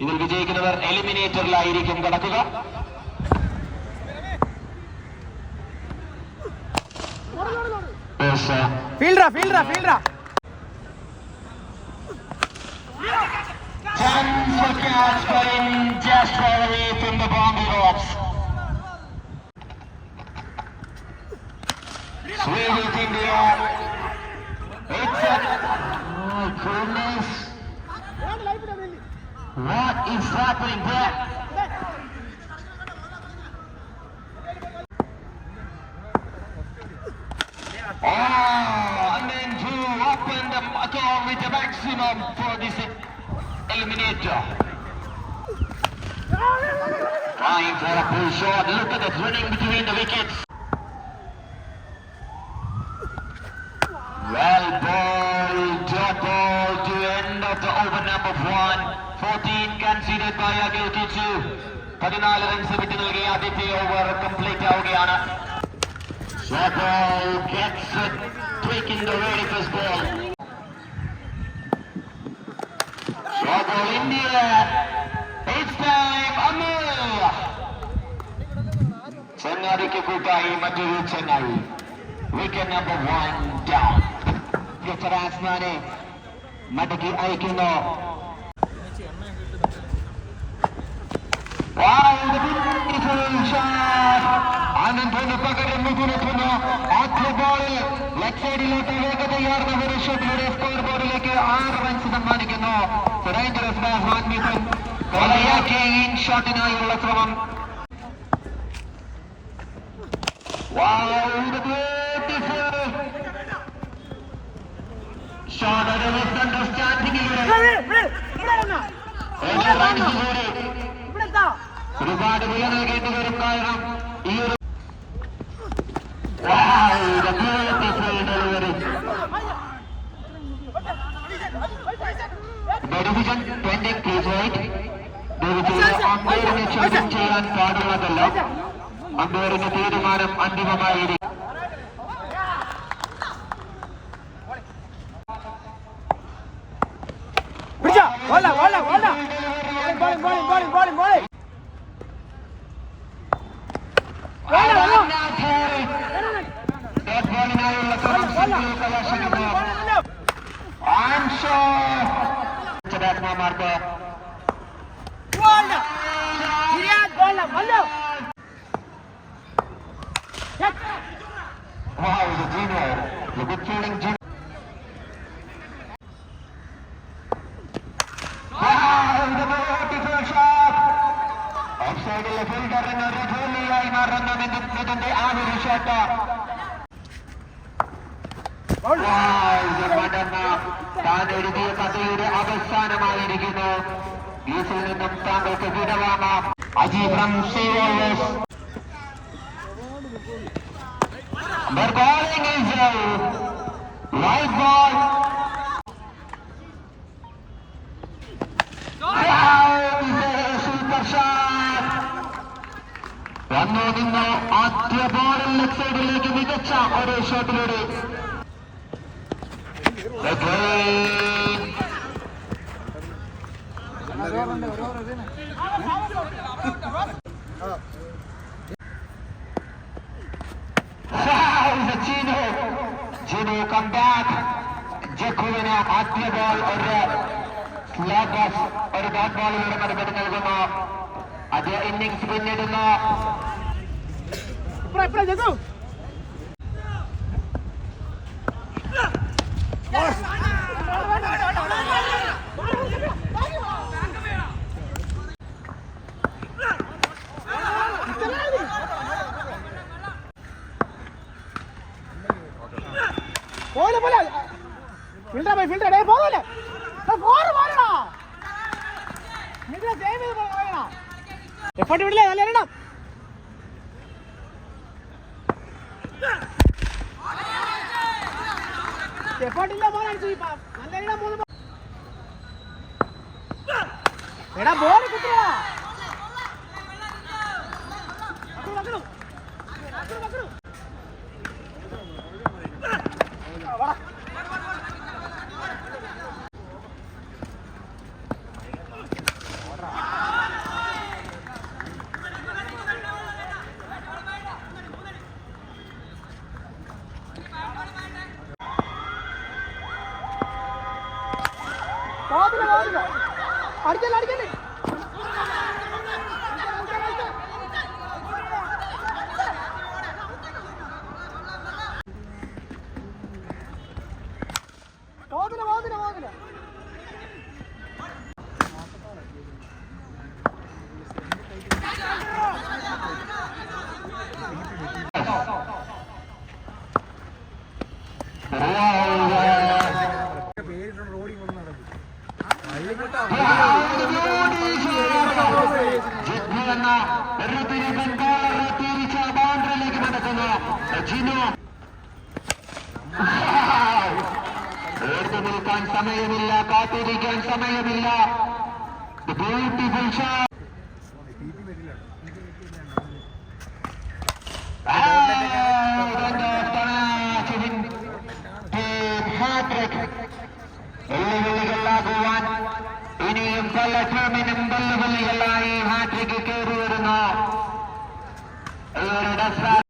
ഇതിൽ വിജയിക്കുന്നവർ എലിമിനേറ്ററിലായിരിക്കും കടക്കുക Yes, sir. ഫീൽഡറാ for catch, but just away from the It's a... There? Oh, and then to open the door with the maximum for this eliminator. Trying for a pull shot. Look at it running between the wickets. Well ball, dot ball to end of the over number one. 14 conceded by Agil Kichu. പതിനാല് runs വിട്ടു നൽകി ആദ്യത്തെ over complete ആവുകയാണ് Shot ball gets it, taking the very first ball. for India. It's time, Amul. Chennarikke Kutai, Maduru Chennai. Wicket number one down. Future Asmane, Mataki Aikino. Wow, the good ആനന്ദിന് പകരം മുതിരെത്തുന്നു ആദ്യ ബോളിൽ leg സൈഡിലോട്ട് വേഗതയാർന്ന ഷോട്ടിലൂടെ score ബോർഡിലേക്ക് ആറ് runs സമ്മാനിക്കുന്നു. Dangerous batsman Mithun കൊലയാക്കിയ ഇൻ ഷോട്ടിനായുള്ള ശ്രമം shot. ഒരു റൺസിലൂടെ ഒരുപാട് വില നൽകേണ്ടി വരും കാരണം ഈ ഒരു Wow, the beautiful delivery. The division 20 please wait. ദയവുചെയ്ത് അമ്പയറിനെ ചോദ്യം ചെയ്യാൻ പാടുള്ളതല്ല അമ്പയറിന്റെ തീരുമാനം അന്തിമമായിരിക്കും ഫീൽഡറിന് ഒരു ജോലിയായി മാറുന്ന മിഥുന്റെ ആ ഒരു ഷോട്ട് മടന്ന താൻ എഴുതിയ കഥയുടെ അവസാനമായിരിക്കുന്നു ഗ്രീസിൽ നിന്നും താങ്കൾക്ക് വിടവാങ്ങാം അജീബ്രം സീവോൾവേഴ്സ് Their bowling is white ball. വന്നു നിന്നോ ആദ്യ ബോളിൽ ലെഗ് സൈഡിലേക്ക് മികച്ച ഒരു ഷോട്ടിലൂടെ. Gino come back. ജക്കുവിന് ആദ്യ ബോൾ ഒരു സ്ലോട്ട് ഒരു ഡോട്ട് ബോളിലൂടെ മറുപടി നൽകുന്നു അത് ഇന്നിംഗ്സ് പിന്നിടുന്നു പോലെ പോലെ ഫിൽട്ടർ പോയി ഫിൽട്ടർ. ഡേ പോകല്ലേ ഫോറ് പോകണ എഫോർട്ട് വിടില്ലേ നല്ല എണ്ണം എടാ ബോൾ കിട്ടിയാ പോകത്തില്ല പോകത്തില്ല അടിക്കല്ലേ അടിക്കല്ലേ? പോകത്തില്ല പോകത്തില്ല പോകത്തില്ല എന്ന ഋതുരി ബംഗാളർ തിരിച്ച നടക്കുന്നു ജിനു എടുത്തു സമയമില്ല കാത്തിരിക്കാൻ സമയമില്ല ബ്യൂട്ടിഫുൾ ഷോട്ട് വെല്ലുവിളികളാകുവാൻ ഇനിയും പല ടീമിനും വെല്ലുവിളികളായി 確かに。